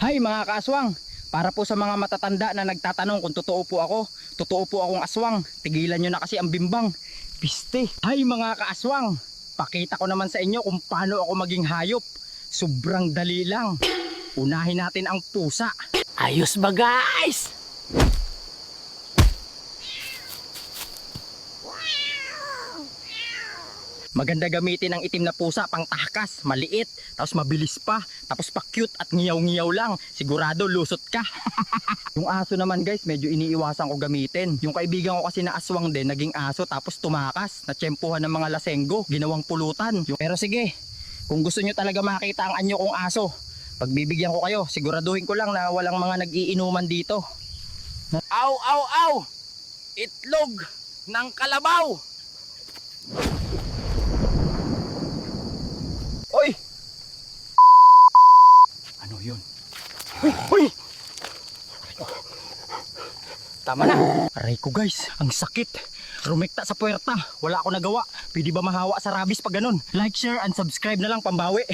Hi mga kaaswang! Para po sa mga matatanda na nagtatanong kung totoo po ako, totoo po akong aswang. Tigilan nyo na kasi ang bimbang. Piste! Hi mga kaaswang! Pakita ko naman sa inyo kung paano ako maging hayop. Sobrang dali lang. Unahin natin ang pusa. Ayos ba guys? Maganda gamitin ang itim na pusa pang takas, maliit, tapos mabilis pa, tapos pa cute at ngiyaw-ngiyaw lang. Sigurado lusot ka. yung aso naman guys, medyo iniiwasan ko gamitin. Yung kaibigan ko kasi na aswang din, naging aso tapos tumakas, natsyempuhan ng mga lasenggo, ginawang pulutan. Pero sige, kung gusto nyo talaga makita ang anyo kong aso, pagbibigyan ko kayo, siguraduhin ko lang na walang mga nag-iinuman dito. Aw, aw, aw! Itlog ng kalabaw! Ano yun? Uy! Uy! Tama na. Aray ko guys, ang sakit. Rumekta sa puwerta. Wala ako nagawa. Pwede ba mahawa sa rabis pag ganun? Like, share, and subscribe na lang pambawi.